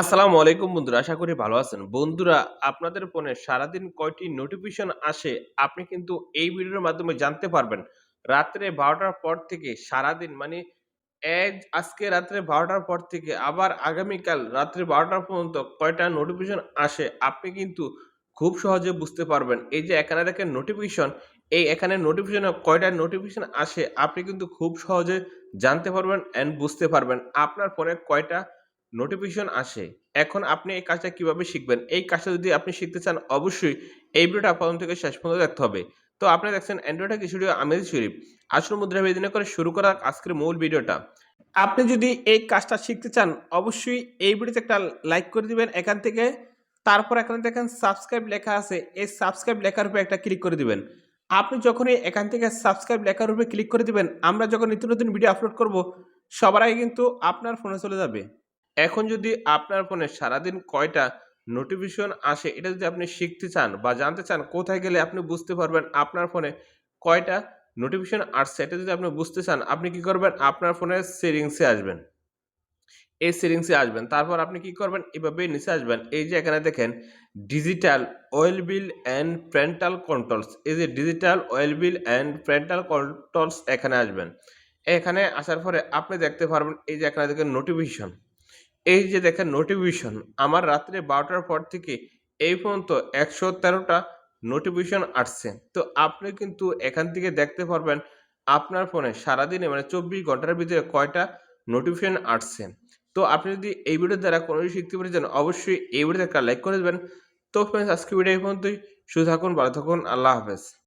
আসসালামু আলাইকুম বন্ধুরা, আশা করি ভালো আছেন। বন্ধুরা, আপনাদের ফোনে সারাদিন কয়টি নোটিফিকেশন আসে আপনি কিন্তু এই ভিডিওর মাধ্যমে জানতে পারবেন। রাত্রে বারোটার পর থেকে সারাদিন মানে এক, আজকে রাত্রে বারোটার পর থেকে আবার আগামীকাল রাত্রে বারোটা পর্যন্ত কয়টা নোটিফিকেশন আসে আপনি কিন্তু খুব সহজে বুঝতে পারবেন। এই যে এখানে দেখেন নোটিফিকেশন এই এখানে নোটিফিকেশনে কয়টা নোটিফিকেশন আসে আপনি কিন্তু খুব সহজে জানতে পারবেন অ্যান্ড বুঝতে পারবেন। আপনার ফোনে কয়টা নোটিফিকেশন আসে। এখন আপনি এই কাজটা কীভাবে শিখবেন? এই কাজটা যদি আপনি শিখতে চান অবশ্যই এই ভিডিওটা প্রথম থেকে শেষ পর্যন্ত দেখতে হবে। তো আপনি দেখছেন অ্যান্ড্রয়েড স্টুডিও আমির শরীফ। আসল মুদ্রা বেদিনে করে শুরু করা আজকের মূল ভিডিওটা। আপনি যদি এই কাজটা শিখতে চান অবশ্যই এই ভিডিওতে একটা লাইক করে দিবেন এখান থেকে। তারপর এখানে দেখেন সাবস্ক্রাইব লেখা আছে। এই সাবস্ক্রাইব লেখার উপরে একটা ক্লিক করে দিবেন। আপনি যখনই এখান থেকে সাবস্ক্রাইব লেখার উপরে ক্লিক করে দিবেন, আমরা যখন নিত্য নতুন ভিডিও আপলোড করব সবার আগে কিন্তু আপনার ফোনে চলে যাবে। এখন যদি আপনার ফোনে সারাদিন কয়টা নোটিফিকেশন আসে, এটা যদি আপনি শিখতে চান বা জানতে চান কোথায় গেলে আপনি বুঝতে পারবেন আপনার ফোনে কয়টা নোটিফিকেশন আসছে, এটা যদি আপনি বুঝতে চান, আপনি কি করবেন? আপনার ফোনের সেটিংসে আসবেন। এই সেটিংসে আসবেন। তারপর আপনি কি করবেন? এভাবে নিচে আসবেন। এই যে এখানে দেখেন digital wellbeing and parental controls এই যে digital wellbeing and parental controls এখানে আসবেন। এখানে আসার পরে আপনি দেখতে পারবেন, এই যে এখানে দেখেন নোটিফিকেশন এই যে দেখেন নোটিফিকেশন আমার রাত্রে বারোটার পর থেকে এই পর্যন্ত একশো তেরোটা নোটিফিকেশন আসছে। তো আপনি কিন্তু এখান থেকে দেখতে পারবেন, আপনার ফোনে সারাদিনে মানে চব্বিশ ঘণ্টার ভিতরে কয়টা নোটিফিকেশন আসছে। তো আপনি যদি এই ভিডিওর দ্বারা কোনো কিছু শিখতে পেরেছেন, অবশ্যই এই ভিডিওতে একটা লাইক করে দেবেন। তো ফ্রেন্ডস আজকে ভিডিও এই পর্যন্তই। শুধু থাকুন, ভালো থাকুন, আল্লাহ হাফেজ।